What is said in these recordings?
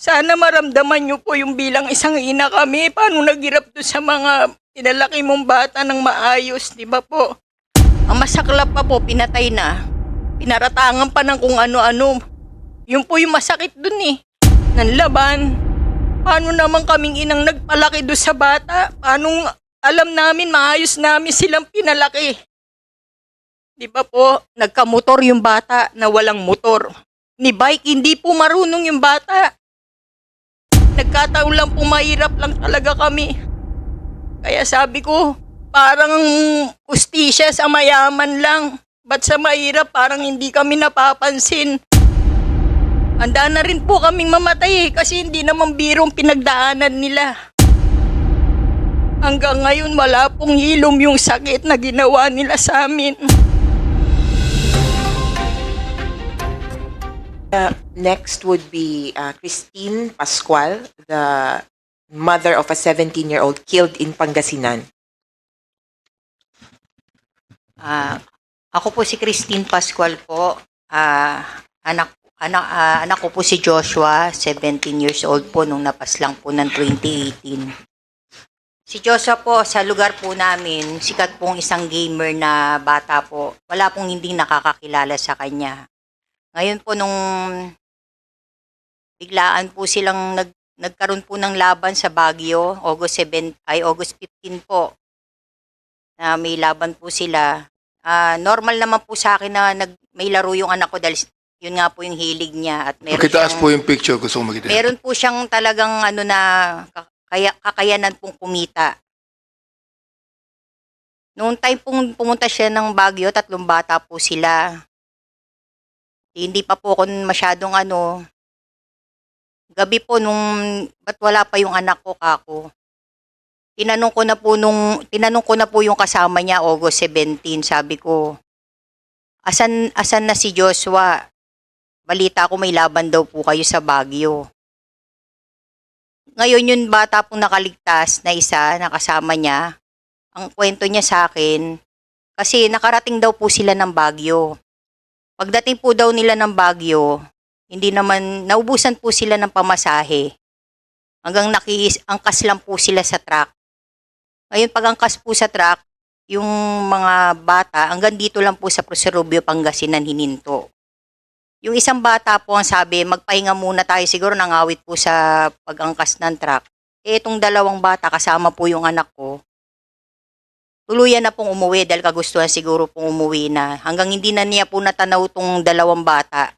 Sana maramdaman niyo po yung bilang isang ina kami. Paano naghirap to sa mga pinalaki mong bata ng maayos, di ba po? Ang masaklap pa po, pinatay na. Pinaratangan pa ng kung ano-ano. Yun po yung masakit dun eh. Nanlaban. Paano naman kaming inang nagpalaki do sa bata? Paano alam namin maayos namin silang pinalaki? Di ba po, nagkamotor yung bata na walang motor. Ni bike, hindi po marunong yung bata. Nagkataon lang po mahirap lang talaga kami. Kaya sabi ko, parang ustisya sa mayaman lang. Ba't sa mahirap parang hindi kami napapansin? Handa na rin po kaming mamatay eh, kasi hindi naman birong pinagdaanan nila. Hanggang ngayon wala pong hilom yung sakit na ginawa nila sa amin. Uh, next would be uh, Christine Pascual, the mother of a 17-year-old killed in Pangasinan. Ah, ako po si Christine Pascual po. Ah, anak anak ah, anak ko po si Joshua, 17 years old po nung napas lang po ng 2018. Si Joshua po sa lugar po namin, sikat pong isang gamer na bata po. Wala pong hindi nakakakilala sa kanya. Ngayon po nung biglaan po silang nag nagkaroon po ng laban sa Baguio, August 7 ay August 15 po. Na may laban po sila. Ah, normal naman po sa akin na nag, may laro yung anak ko dahil yun nga po yung hilig niya at meron Pakitaas po yung picture, gusto ko makita. meron po siyang talagang ano na ka- kaya, kakayanan pong kumita. Noong time pong pumunta siya ng Baguio, tatlong bata po sila. Hindi pa po ako masyadong ano, gabi po nung, ba't wala pa yung anak ko kako? Tinanong ko na po nung, tinanong ko na po yung kasama niya, August 17, sabi ko, asan, asan na si Joshua? Balita ko may laban daw po kayo sa Baguio. Ngayon yung bata pong nakaligtas na isa, nakasama niya, ang kwento niya sa akin, kasi nakarating daw po sila ng Baguio. Pagdating po daw nila ng Baguio, hindi naman, naubusan po sila ng pamasahe. Hanggang nakiangkas lang po sila sa truck. Ngayon pag angkas po sa truck, yung mga bata, hanggang dito lang po sa Proserobio, Pangasinan, hininto. Yung isang bata po ang sabi, magpahinga muna tayo siguro nangawit po sa pag-angkas ng truck. Eh, itong dalawang bata, kasama po yung anak ko, tuluyan na pong umuwi dahil kagustuhan siguro pong umuwi na. Hanggang hindi na niya po natanaw tong dalawang bata.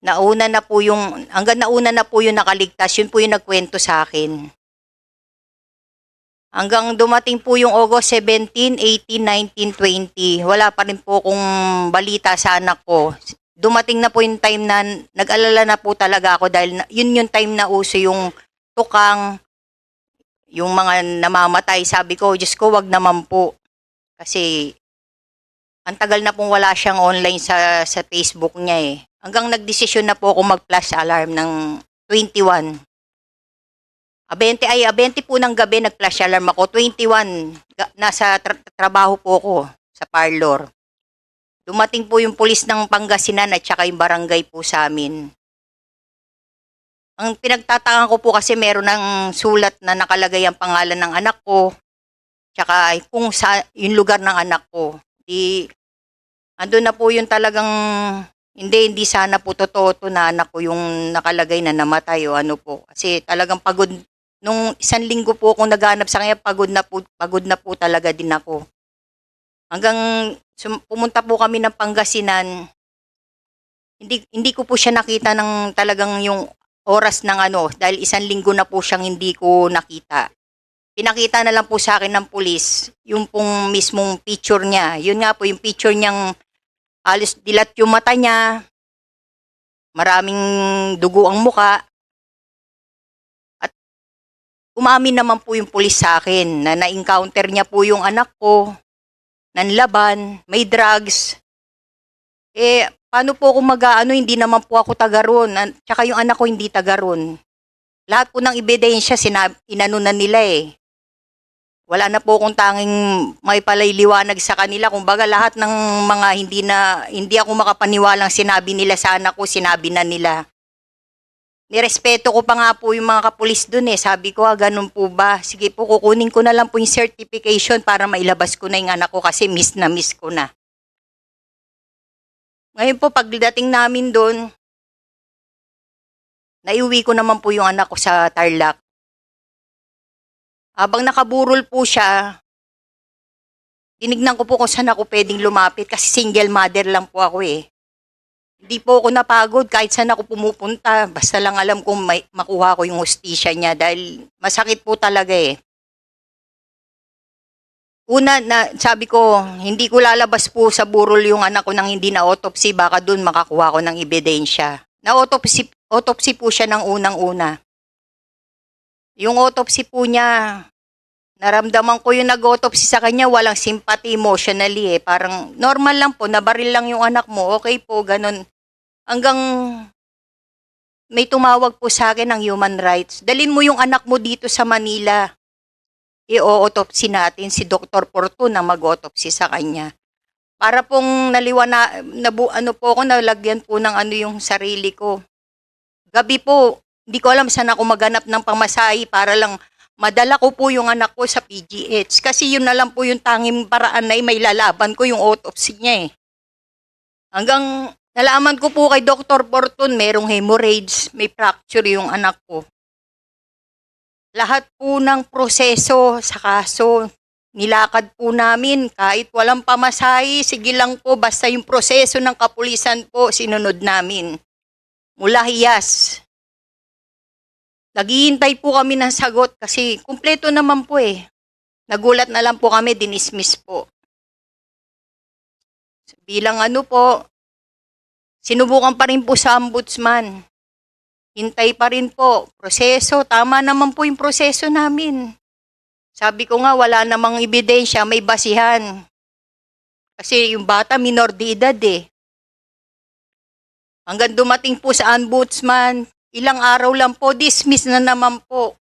Nauna na po yung, hanggang nauna na po yung nakaligtas, yun po yung nagkwento sa akin. Hanggang dumating po yung August 17, 18, 19, 20, wala pa rin po kung balita sa anak ko. Dumating na po yung time na nag-alala na po talaga ako dahil yun yung time na uso yung tukang, yung mga namamatay. Sabi ko, Diyos ko, wag naman po. Kasi ang tagal na pong wala siyang online sa, sa Facebook niya eh. Hanggang nagdesisyon na po ako mag-flash alarm ng 21. Abente ay abente po ng gabi nag-flash alarm ako. 21 ga- nasa tra- trabaho po ako sa parlor. Dumating po yung pulis ng Pangasinan at saka yung barangay po sa amin. Ang pinagtatakan ko po kasi meron ng sulat na nakalagay ang pangalan ng anak ko tsaka kung sa yung lugar ng anak ko. Di ando na po yung talagang hindi hindi sana po totoo to na anak ko yung nakalagay na namatay o ano po. Kasi talagang pagod nung isang linggo po akong naghanap sa kanya, pagod na po, pagod na po talaga din ako. Hanggang sum- pumunta po kami ng Pangasinan, hindi, hindi ko po siya nakita ng talagang yung oras ng ano, dahil isang linggo na po siyang hindi ko nakita. Pinakita na lang po sa akin ng pulis, yung pong mismong picture niya. Yun nga po, yung picture niyang alis dilat yung mata niya, maraming dugo ang muka, umamin naman po yung pulis sa akin na na-encounter niya po yung anak ko, nanlaban, may drugs. Eh, paano po ako mag-ano, hindi naman po ako taga ron. An- Tsaka yung anak ko hindi taga ron. Lahat po ng ebidensya, sinab- inano na nila eh. Wala na po akong tanging may palayliwanag sa kanila. Kumbaga lahat ng mga hindi na, hindi ako makapaniwalang sinabi nila sa anak ko, sinabi na nila. Nirespeto ko pa nga po yung mga kapulis dun eh. Sabi ko, ah, ganun po ba? Sige po, kukunin ko na lang po yung certification para mailabas ko na yung anak ko kasi miss na miss ko na. Ngayon po, pagdating namin doon, naiuwi ko naman po yung anak ko sa Tarlac. Habang nakaburol po siya, tinignan ko po kung saan ako pwedeng lumapit kasi single mother lang po ako eh. Hindi po ako napagod kahit saan ako pumupunta. Basta lang alam kong may, makuha ko yung hostisya niya dahil masakit po talaga eh. Una, na, sabi ko, hindi ko lalabas po sa burol yung anak ko nang hindi na autopsy. Baka dun makakuha ko ng ebidensya. Na autopsy, autopsy po siya ng unang-una. Yung autopsy po niya, naramdaman ko yung nag-autopsy sa kanya, walang sympathy emotionally eh. Parang normal lang po, nabaril lang yung anak mo, okay po, ganun. Hanggang may tumawag po sa akin ng human rights. Dalin mo yung anak mo dito sa Manila. I-autopsy natin si Dr. Porto na mag-autopsy sa kanya. Para pong naliwa na, nabu, ano po ako, nalagyan po ng ano yung sarili ko. Gabi po, hindi ko alam saan ako maganap ng pamasahe para lang madala ko po yung anak ko sa PGH. Kasi yun na lang po yung tanging paraan na may lalaban ko yung autopsy niya eh. Hanggang nalaman ko po kay Dr. Porton, merong hemorrhage, may fracture yung anak ko. Lahat po ng proseso sa kaso, nilakad po namin kahit walang pamasahe, sige lang po, basta yung proseso ng kapulisan po, sinunod namin. Mula hiyas, Naghihintay po kami ng sagot kasi kumpleto naman po eh. Nagulat na lang po kami, dinismiss po. Bilang ano po, sinubukan pa rin po sa ombudsman. Hintay pa rin po. Proseso, tama naman po yung proseso namin. Sabi ko nga, wala namang ebidensya, may basihan. Kasi yung bata, minor de edad eh. Hanggang dumating po sa ombudsman, Ilang araw lang po, dismiss na naman po.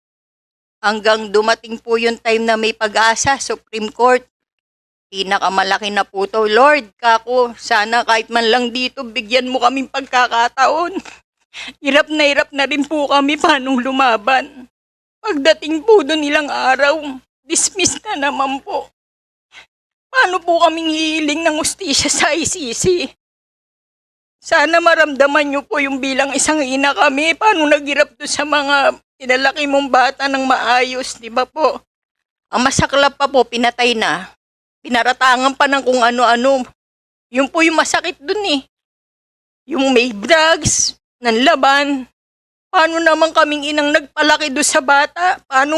Hanggang dumating po yung time na may pag-asa, Supreme Court. Pinakamalaki na po to. Lord, kako, sana kahit man lang dito, bigyan mo kaming pagkakataon. Hirap na hirap na rin po kami paanong lumaban. Pagdating po doon ilang araw, dismiss na naman po. Paano po kaming hihiling ng ustisya sa ICC? Sana maramdaman niyo po yung bilang isang ina kami. Paano naghirap doon sa mga tinalaki mong bata ng maayos, di ba po? Ang masaklap pa po, pinatay na. Pinaratangan pa ng kung ano-ano. Yun po yung masakit dun eh. Yung may drugs, ng laban. Paano naman kaming inang nagpalaki doon sa bata? Paano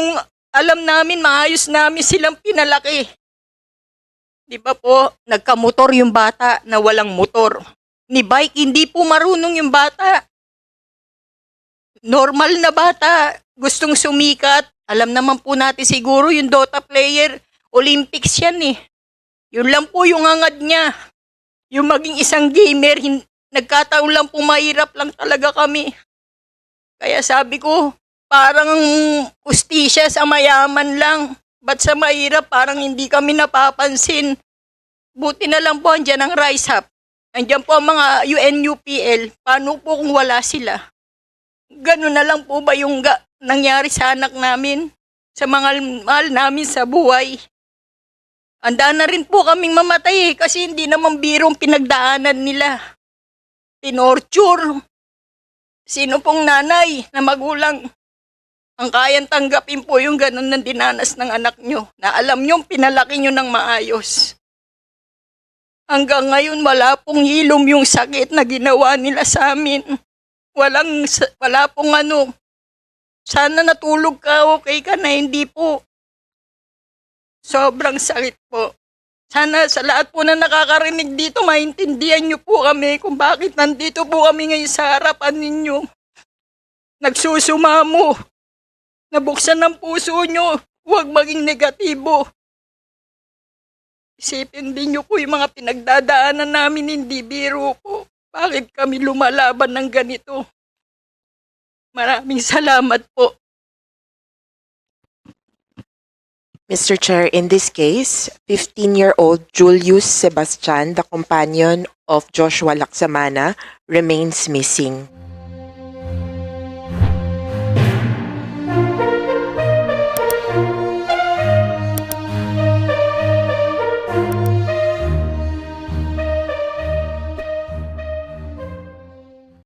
alam namin maayos namin silang pinalaki? Di ba po, nagkamotor yung bata na walang motor ni bike, hindi po marunong yung bata. Normal na bata, gustong sumikat. Alam naman po natin siguro yung Dota player, Olympics yan eh. Yun lang po yung hangad niya. Yung maging isang gamer, nagkataon lang po mahirap lang talaga kami. Kaya sabi ko, parang ustisya sa mayaman lang. Ba't sa mahirap parang hindi kami napapansin? Buti na lang po andyan ang Rise Up. Andiyan po ang mga UNUPL. Paano po kung wala sila? Ganun na lang po ba yung ga- nangyari sa anak namin? Sa mga mahal namin sa buhay? Anda na rin po kaming mamatay eh, kasi hindi naman birong pinagdaanan nila. Tinorture. Sino pong nanay na magulang ang kayang tanggapin po yung ganun ng dinanas ng anak nyo na alam nyo pinalaki nyo ng maayos. Hanggang ngayon wala pong hilom yung sakit na ginawa nila sa amin. Walang, wala pong ano. Sana natulog ka, okay ka na, hindi po. Sobrang sakit po. Sana sa lahat po na nakakarinig dito, maintindihan niyo po kami kung bakit nandito po kami ngayon sa harapan ninyo. Nagsusumamo. Nabuksan ng puso nyo. Huwag maging negatibo. Isipin din niyo po yung mga pinagdadaanan namin, hindi biro po. Bakit kami lumalaban ng ganito? Maraming salamat po. Mr. Chair, in this case, 15-year-old Julius Sebastian, the companion of Joshua Laksamana, remains missing.